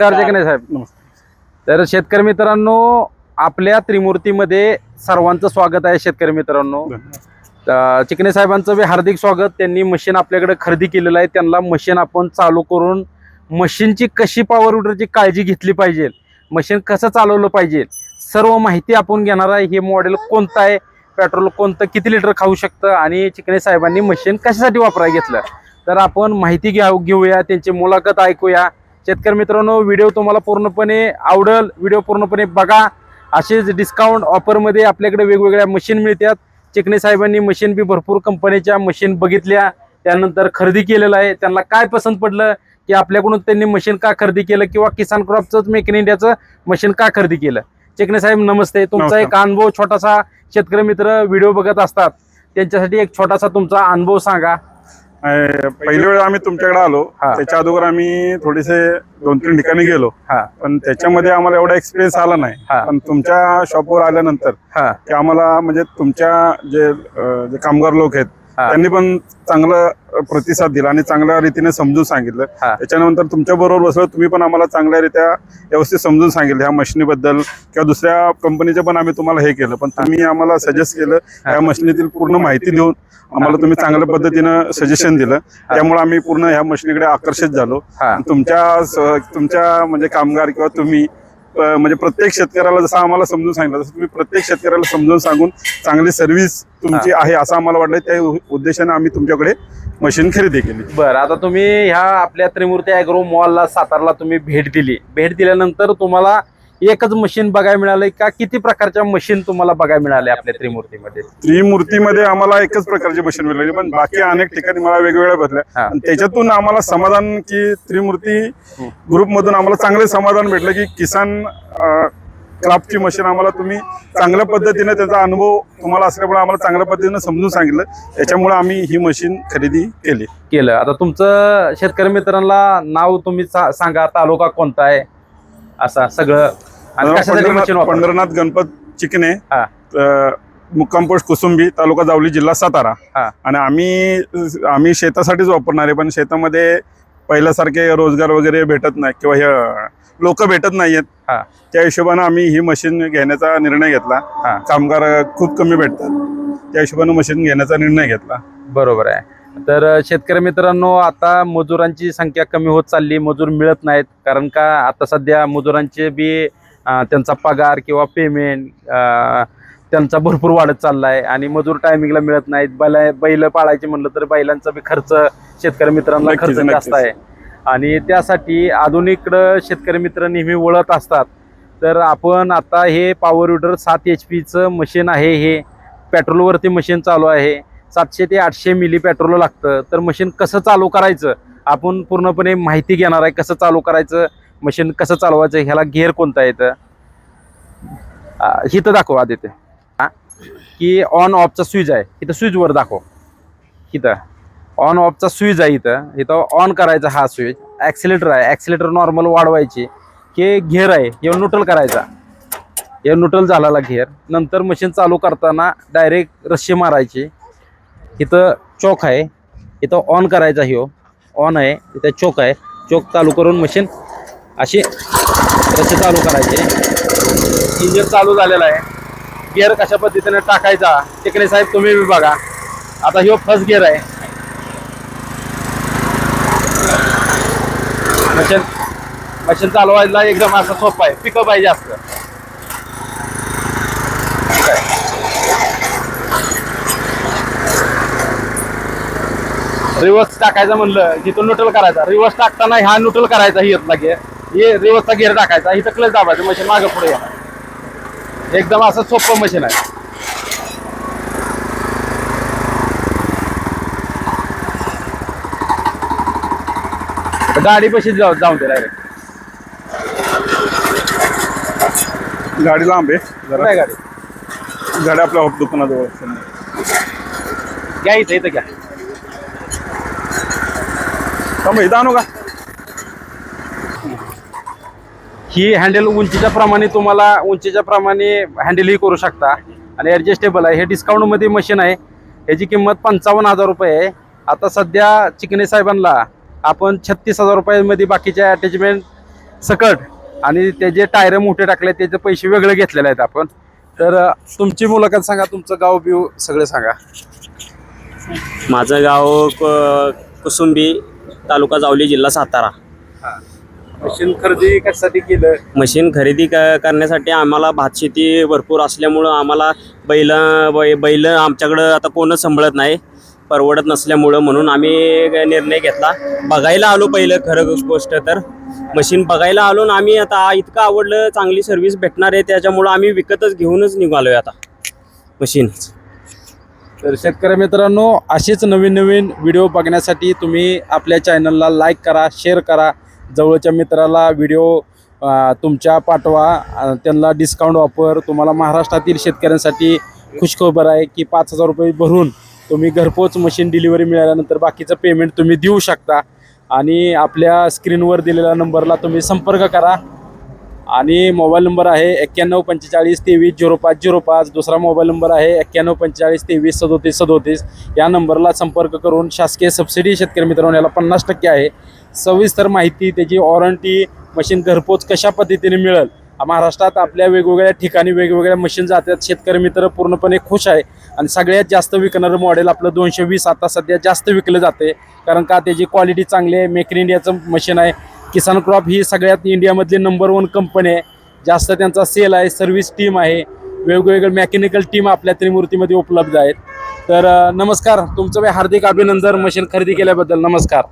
की नाही साहेब. नमस्कार. तर शेतकरी मित्रांनो आपल्या त्रिमूर्तीमध्ये सर्वांचं स्वागत आहे शेतकरी मित्रांनो. तर चिकणे साहेबांचं बी हार्दिक स्वागत. त्यांनी मशीन आपल्याकडे खरेदी केलेलं आहे. त्यांना मशीन आपण चालू करून मशीनची कशी पॉवर विडरची काळजी घेतली पाहिजे मशीन कसं चालवलं पाहिजे सर्व माहिती आपण घेणार आहे. हे मॉडेल कोणतं आहे? पेट्रोल कोणतं? किती लिटर खाऊ शकतं? आणि चिकणे साहेबांनी मशीन कशासाठी वापरायला घेतलं? तर आपण माहिती घ्या घेऊया. त्यांची मुलाखत ऐकूया. शेतकरी मित्रांनो व्हिडिओ तुम्हाला पूर्णपणे आवडल. व्हिडिओ पूर्णपणे बघा. असेच डिस्काउंट ऑफरमध्ये आपल्याकडे वेगवेगळ्या मशीन मिळतात. चिकणे साहेबांनी मशीन बी भरपूर कंपनीच्या मशीन बघितल्या. त्यानंतर खरेदी केलेलं आहे. त्यांना काय पसंत पडलं? की आपल्याकडून त्यांनी मशीन का खरेदी केलं? किंवा किसान क्रॉपचं मेक इन इंडियाचं मशीन का खरेदी केलं? चिकणे साहेब नमस्ते. तुमचा. एक अनुभव छोटासा शेतकरी मित्र व्हिडिओ बघत असतात. त्यांच्यासाठी एक छोटासा तुमचा अनुभव सांगा. अं, पहिल्या वेळेस आम्ही तुमच्याकडे आलो. त्याच्या अगोदर आम्ही थोडेसे दोन तीन ठिकाणी गेलो हा पण त्याच्यामध्ये आम्हाला एवढा एक्सपिरियन्स आला नाही. पण तुमच्या शॉपवर आल्यानंतर की आम्हाला म्हणजे तुमच्या जे कामगार लोक आहेत. त्यांनी पण चांगलं प्रतिसाद दिला आणि चांगल्या रीतीने समजून सांगितलं. त्याच्यानंतर तुमच्या बरोबर बसलो तुम्ही पण आम्हाला चांगल्यारीत्या व्यवस्थित समजून सांगितलं ह्या मशिनीबद्दल किंवा दुसऱ्या कंपनीचं पण आम्ही तुम्हाला हे केलं. पण तुम्ही आम्हाला सजेस्ट केलं ह्या मशिनीतील पूर्ण माहिती देऊन आम्हाला तुम्ही चांगल्या पद्धतीनं सजेशन दिलं. त्यामुळे आम्ही पूर्ण ह्या मशिनीकडे आकर्षित झालो. तुमच्या तुमच्या म्हणजे कामगार किंवा तुम्ही म्हणजे प्रत्येक शेतकऱ्याला जसं आम्हाला समजून सांगितलं तसं तुम्ही प्रत्येक शेतकऱ्याला समजून सांगून चांगली सर्व्हिस तुमची आहे असं आम्हाला वाटलं त्या उद्देशाने आम्ही तुमच्याकडे मशीन खरेदी केली. बर आता तुम्ही ह्या आपल्या त्रिमूर्ती अॅग्रो मॉलला सातारला तुम्ही भेट दिली. भेट दिल्यानंतर तुम्हाला एकच मशीन बघायला मिळालंय का? किती प्रकारच्या मशीन तुम्हाला बघायला मिळाल्या आपल्या त्रिमूर्तीमध्ये? त्रिमूर्तीमध्ये आम्हाला एकच प्रकारची मशीन मिळाली पण बाकी अनेक ठिकाणी मला वेगवेगळ्या. आणि त्याच्यातून आम्हाला समाधान की त्रिमूर्ती. ग्रुपमधून आम्हाला चांगले समाधान भेटलं की किसान क्राफ्टची मशीन आम्हाला तुम्ही चांगल्या पद्धतीने त्याचा अनुभव तुम्हाला असल्यामुळे आम्हाला चांगल्या पद्धतीने समजून सांगितलं. त्याच्यामुळे आम्ही ही मशीन खरेदी केली. केलं. आता तुमचं शेतकरी मित्रांना नाव तुम्ही सांगा. तालुका कोणता आहे? असा सगळं आणि कशासाठी मशीन पंढरनाथ गणपत चिकणे हा. अ, मुक्काम पोस्ट कुसुंबी तालुका जावली जिल्हा सातारा हा. आणि आम्ही आम्ही शेतासाठीच वापरणारे पण शेतामध्ये पहिल्यासारखे रोजगार वगैरे भेटत नाही किंवा हे लोक भेटत नाहीयेत हा. त्या हिशोबानं आम्ही ही मशीन घेण्याचा निर्णय घेतला हा. कामगार खूप कमी भेटतात त्या हिशोबानं मशीन घेण्याचा निर्णय घेतला बरोबर आहे तर शेतकरी मित्रांनो आता मजुरांची संख्या कमी होत चालली मजूर मिळत नाहीत कारण का आता सध्या मजुरांचे बी त्यांचा पगार किंवा पेमेंट त्यांचा भरपूर वाढत चालला आहे आणि मजूर टायमिंगला मिळत नाहीत. बैल बैल पाळायचे म्हणलं तर बैलांचा बी खर्च शेतकरी मित्रांना खर्च जास्त. आहे. आणि त्यासाठी आधुनिककडं शेतकरी मित्र नेहमी वळत असतात. तर आपण आता हे पॉवर विडर सात एच पीचं मशीन आहे हे. पेट्रोलवरती मशीन चालू आहे. सातशे ते आठशे मिली पेट्रोल लागतं. तर मशीन कसं चालू करायचं? आपण पूर्णपणे माहिती घेणार आहे कसं चालू करायचं? मशीन कसं चालवायचं ह्याला गेअर कोणता येतं हिथं दाखवा दाखव आदित्य हा? की ऑन ऑफचा स्विच आहे. इथं स्विचवर दाखव. इथं. ऑन ऑफचा स्विच आहे इथं. इथं ऑन करायचा हा स्विच ॲक्सिलेटर आहे. ॲक्सिलेटर नॉर्मल वाढवायची. की घेर आहे. हे न्यूट्रल करायचा. हे न्यूट्रल झालेला घेर नंतर मशीन चालू करताना डायरेक्ट रस्सी मारायची. इथं चोक आहे. इथं ऑन करायचा ह्यो. ऑन आहे. इथं चोक आहे. चोक चालू करून मशीन अशी रस्सी चालू करायची. इंजिन चालू झालेला आहे. गिअर कशा पद्धतीने टाकायचा तिकडे साहेब तुम्ही बी बघा. आता ह्यो फर्स्ट गिअर आहे. मशीन मशीन चालवायला एकदम असं सोपं आहे. पिकअप आहे जास्त. रिवर्स टाकायचं म्हणलं तिथून न्यूट्रल करायचा. रिवर्स टाकताना हा न्यूट्रल करायचा ही येत गिअर हे रिवर्सचा गिअर टाकायचा इथं क्लच दाबायचं मशीन मागे पुढे येणार. एकदम असं सोपं मशीन आहे. गाडी पशी जाऊ जाऊन दे डायरेक्ट गाडी लांब आहे जरा. गाडी? गाडी आपल्या दुकानाजवळ आहे. घ्या इथं इथं घ्या. थांबा, इथं आणू का? ही हँडल उंचीच्या प्रमाणे तुम्हाला उंचीच्या प्रमाणे हँडलही करू शकता. आणि ॲडजस्टेबल आहे. हे डिस्काउंटमध्ये मशीन आहे. ह्याची किंमत पंचावन्न हजार रुपये आहे. आता सध्या चिकणे साहेबांना आपण छत्तीस हजार रुपयामध्ये बाकीच्या अटॅचमेंट सकट आणि त्याचे टायर मोठे टाकले त्याचे पैसे वेगळे घेतलेले आहेत आपण. तर तुमची मुलाखत सांगा तुमचं गाव बिव सगळं सांगा. माझं गाव क- कुसुंबी तालुका जावली जिल्हा सातारा. मशीन खरेदी कशासाठी केलं? मशीन खरेदी क करण्यासाठी आम्हाला भातशेती भरपूर असल्यामुळं आम्हाला बैल बै बैल आमच्याकडं आता कोणच सांभाळत नाही परवडत नसल्यामुळं म्हणून आम्ही एक निर्णय घेतला. बघायला आलो पहिलं खरं गोष्ट तर. मशीन बघायला आलो आणि आम्ही आता इतकं आवडलं चांगली सर्व्हिस भेटणार आहे त्याच्यामुळं आम्ही विकतच घेऊनच निघालोय आता. मशीन. तर शेतकरी मित्रांनो असेच नवीन नवीन व्हिडिओ बघण्यासाठी तुम्ही आपल्या चॅनलला लाईक करा शेअर करा. जवळच्या मित्राला व्हिडिओ तुमच्या पाठवा. त्यांना डिस्काउंट ऑफर तुम्हाला महाराष्ट्रातील शेतकऱ्यांसाठी खुशखबर आहे की पाच हजार रुपये भरून तुम्ही घरपोच मशीन डिलिव्हरी मिळाल्यानंतर बाकीचं पेमेंट तुम्ही देऊ शकता. आणि आपल्या स्क्रीनवर दिलेल्या नंबरला तुम्ही संपर्क करा. आणि मोबाईल नंबर आहे एक्क्याण्णव पंचेचाळीस तेवीस झिरो पाच झिरो पाच. दुसरा मोबाईल नंबर आहे एक्क्याण्णव पंचेचाळीस तेवीस सदोतीस सदोतीस. या नंबरला संपर्क करून शासकीय सबसिडी शेतकरी मित्रांनो याला पन्नास टक्के आहे. सविस्तर माहिती त्याची वॉरंटी मशीन घरपोच कशा पद्धतीने मिळेल? महाराष्ट्रात आपल्या वेगवेगळ्या ठिकाणी वेगवेगळ्या मशीन जातात. शेतकरी मित्र पूर्णपणे खुश आहे. आणि सगळ्यात जास्त विकणारं मॉडेल आपलं दोनशे वीस आता सध्या जास्त विकलं जाते कारण का? त्याची क्वालिटी चांगली आहे. मेक इन इंडियाचं मशीन आहे. किसान क्रॉप ही सगळ्यात इंडियामधली नंबर वन कंपनी आहे. जास्त त्यांचा सेल आहे. सर्व्हिस टीम आहे. वेगवेगळे मेकॅनिकल टीम आपल्या त्रिमूर्तीमध्ये उपलब्ध आहेत. तर नमस्कार. तुमचं हार्दिक अभिनंदन. मशीन खरेदी केल्याबद्दल नमस्कार.